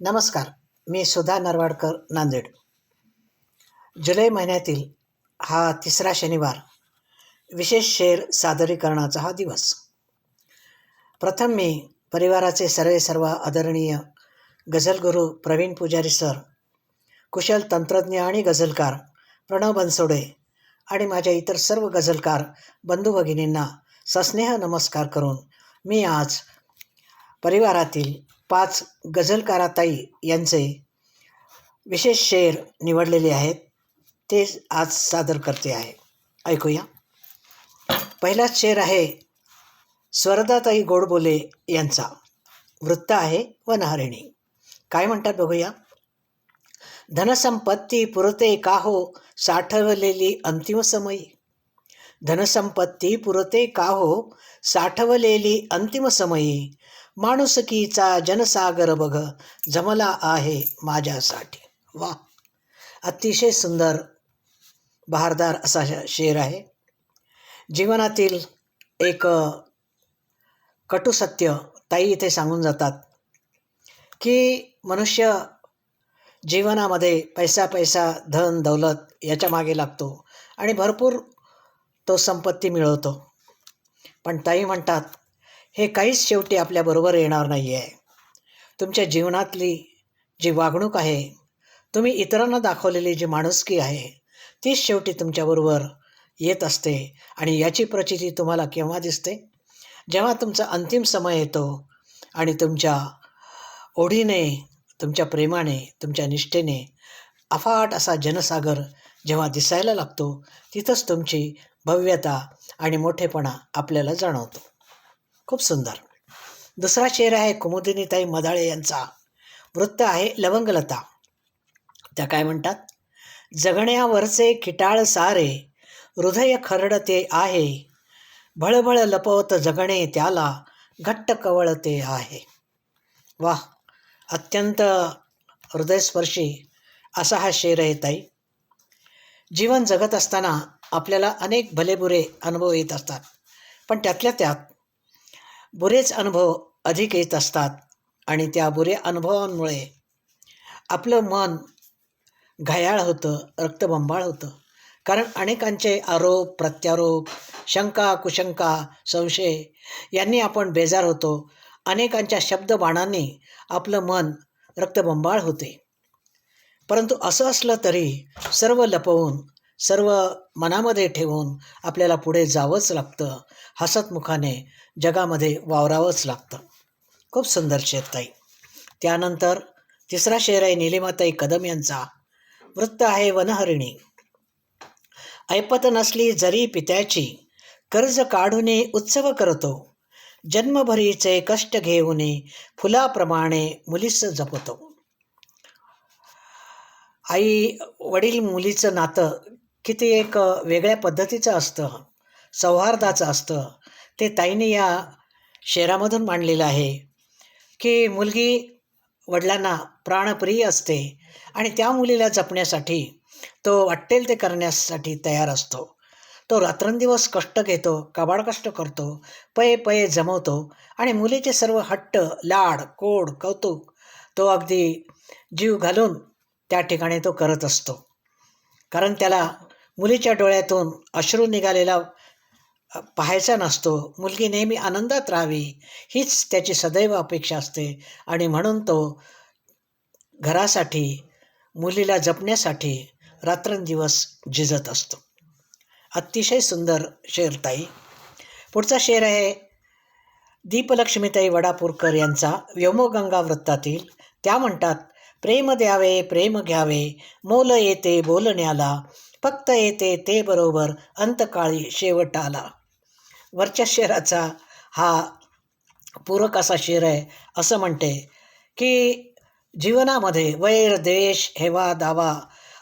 नमस्कार मी सुधा नरवाडकर नांदेड. जुलै महिन्यातील हा तिसरा शनिवार विशेष शेर सादरीकरणाचा हा दिवस. प्रथम मी परिवाराचे सर्वे सर्व आदरणीय गझलगुरू प्रवीण पुजारी सर कुशल तंत्रज्ञ आणि गझलकार प्रणव बनसोडे आणि माझ्या इतर सर्व गझलकार बंधू भगिनींना सस्नेह नमस्कार करून मी आज परिवारातील पाच गझलकाराताई यांचे विशेष शेर निवडलेले आहेत. ते आज सादर करते आहे. ऐकूया. पहिलाच शेर आहे स्वरदाताई गोडबोले यांचा. वृत्त आहे वनहरिणी. काय म्हणतात बघूया. धनसंपत्ती पुरते का हो साठवलेली अंतिम समयी? धनसंपत्ती पुरते का हो साठवलेली अंतिम समयी? माणुसकीचा जनसागर बघ जमला आहे माझ्यासाठी. वा. अतिशय सुंदर बहारदार असा श- शेर आहे. जीवनातील एक कटु सत्य ताई इथे सांगून जातात की मनुष्य जीवनामध्ये पैसा पैसा धन दौलत याच्या मागे लागतो आणि भरपूर तो संपत्ती मिळवतो. पण ताई म्हणतात हे काहीच शेवटी आपल्याबरोबर येणार नाही आहे तुमच्या जीवनातली जी वागणूक आहे तुम्ही इतरांना दाखवलेली जी माणुसकी आहे तीच शेवटी तुमच्याबरोबर येत असते आणि याची प्रचिती तुम्हाला केव्हा दिसते? जेव्हा तुमचा अंतिम समय येतो आणि तुमच्या ओढीने तुमच्या प्रेमाने तुमच्या निष्ठेने अफाट असा जनसागर जेव्हा दिसायला लागतो तिथंच तुमची भव्यता आणि मोठेपणा आपल्याला जाणवतो. खूप सुंदर. दुसरा शेर आहे कुमुदिनीताई मदाळे यांचा. वृत्त आहे लवंगलता. त्या काय म्हणतात? जगण्यावरचे खिटाळ सारे हृदय खरडते आहे. भळभळ लपवत जगणे त्याला घट्ट कवळते आहे. वा अत्यंत हृदयस्पर्शी असा हा शेर आहे ताई. जीवन जगत असताना आपल्याला अनेक भलेबुरे अनुभव येत असतात. पण त्यातल्या त्यात बुरेच अनुभव अधिक येत असतात आणि त्या बुरे अनुभवांमुळे आपलं मन घायाळ होतं रक्तबंबाळ होतं. कारण अनेकांचे आरोप प्रत्यारोप शंका कुशंका संशय यांनी आपण बेजार होतो. अनेकांच्या शब्दबाणांनी आपलं मन रक्तबंबाळ होते. परंतु असं असलं तरी सर्व लपवून सर्व मनामध्ये ठेवून आपल्याला पुढे जावंच लागतं. हसतमुखाने जगामध्ये वावरावंच लागतं. खूप सुंदर शेर ताई. त्यानंतर तिसरा शेर आहे निलिमाताई कदम यांचा. वृत्त आहे वनहरिणी. ऐपत नसली जरी पित्याची कर्ज काढूने उत्सव करतो. जन्मभरीचे कष्ट घेऊने फुलाप्रमाणे मुलीस जपतो. आई वडील मुलीचं नातं की ते एक वेगळ्या पद्धतीचं असतं. सौहार्दाचं असतं. ते ताईने या शेरामधून मांडलेलं आहे की मुलगी वडिलांना प्राणप्रिय असते आणि त्या मुलीला जपण्यासाठी तो वाटेल ते करण्यासाठी तयार असतो. तो रात्रंदिवस कष्ट घेतो कबाड कष्ट करतो पये पये जमवतो आणि मुलीचे सर्व हट्ट लाड कोड कौतुक तो अगदी जीव घालून त्या ठिकाणी तो करत असतो. कारण त्याला मुलीच्या डोळ्यातून अश्रू निघालेला पाहायचा नसतो. मुलगी नेहमी आनंदात राहावी हीच त्याची सदैव अपेक्षा असते. आणि म्हणून तो घरासाठी मुलीला जपण्यासाठी रात्रंदिवस झिजत असतो. अतिशय सुंदर शेर ताई पुढचा शेर आहे दीपलक्ष्मीताई वडापूरकर यांचा. व्योमगंगा वृत्तातील. त्या म्हणतात प्रेम द्यावे प्रेम घ्यावे मोल येते बोलण्याला. फक्त येते ते बरोबर अंतकाळी शेवटाला वरच्या शेराचा हा पूरक असा शेर आहे असं म्हणते की जीवनामध्ये वैर द्वेष हेवा दावा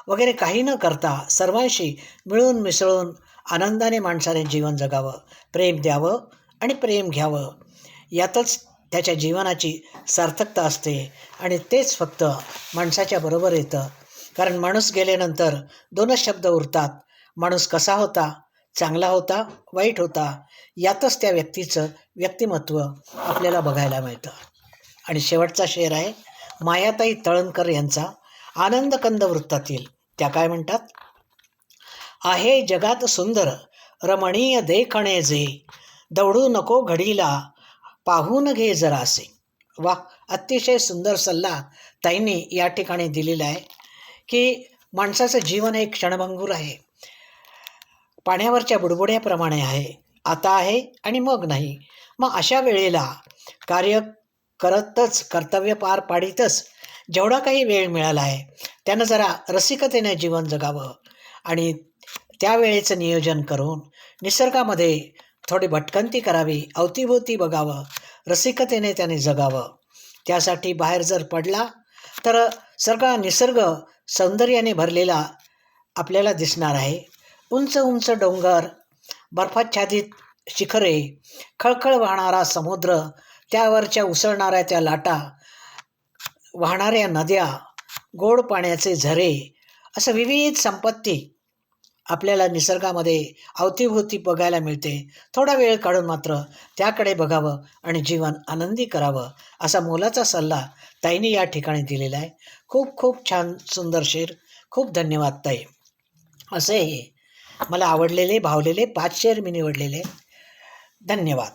वगैरे काही न करता सर्वांशी मिळून मिसळून आनंदाने माणसाने जीवन जगावं प्रेम द्यावं आणि प्रेम घ्यावं. यातच त्याच्या जीवनाची सार्थकता असते आणि तेच फक्त माणसाच्या बरोबर येतं. कारण माणूस गेल्यानंतर दोनच शब्द उरतात. माणूस कसा होता? चांगला होता? वाईट होता? यातच त्या व्यक्तीचं व्यक्तिमत्व आपल्याला बघायला मिळतं. आणि शेवटचा शेर आहे मायाताई तळणकर यांचा. आनंदकंद वृत्तातील. त्या काय म्हणतात? आहे जगात सुंदर रमणीय देखणे जे. दौडू नको घडीला पाहून घे जरासे. वा अतिशय सुंदर सल्ला ताईंनी या ठिकाणी दिलेला आहे. की माणसाचं जीवन हे क्षणभंगूर आहे. पाण्यावरच्या बुडबुड्याप्रमाणे आहे. आता आहे आणि मग नाही. मग अशा वेळेला कार्य करतच कर्तव्य पार पाडीतच जेवढा काही वेळ मिळाला आहे त्यानं जरा रसिकतेने जीवन जगावं आणि त्यावेळेचं नियोजन करून निसर्गामध्ये थोडी भटकंती करावी अवतीभोवती बघावं रसिकतेने त्याने जगावं. त्यासाठी बाहेर जर पडला तर सगळा निसर्ग सौंदर्याने भरलेला आपल्याला दिसणार आहे. उंच उंच डोंगर बर्फाच्छादित शिखरे खळखळ वाहणारा समुद्र त्यावरच्या उसळणाऱ्या त्या लाटा वाहणाऱ्या नद्या गोड पाण्याचे झरे असं विविध संपत्ती आपल्याला निसर्गामध्ये अवतीभोवती बघायला मिळते. थोडा वेळ काढून मात्र त्याकडे बघावं आणि जीवन आनंदी करावं असा मोलाचा सल्ला ताईंनी या ठिकाणी दिलेला आहे. खूप खूप छान सुंदर शेर. खूप धन्यवाद ताई. असे हे मला आवडलेले भावलेले पाच शेर मी निवडलेले. धन्यवाद.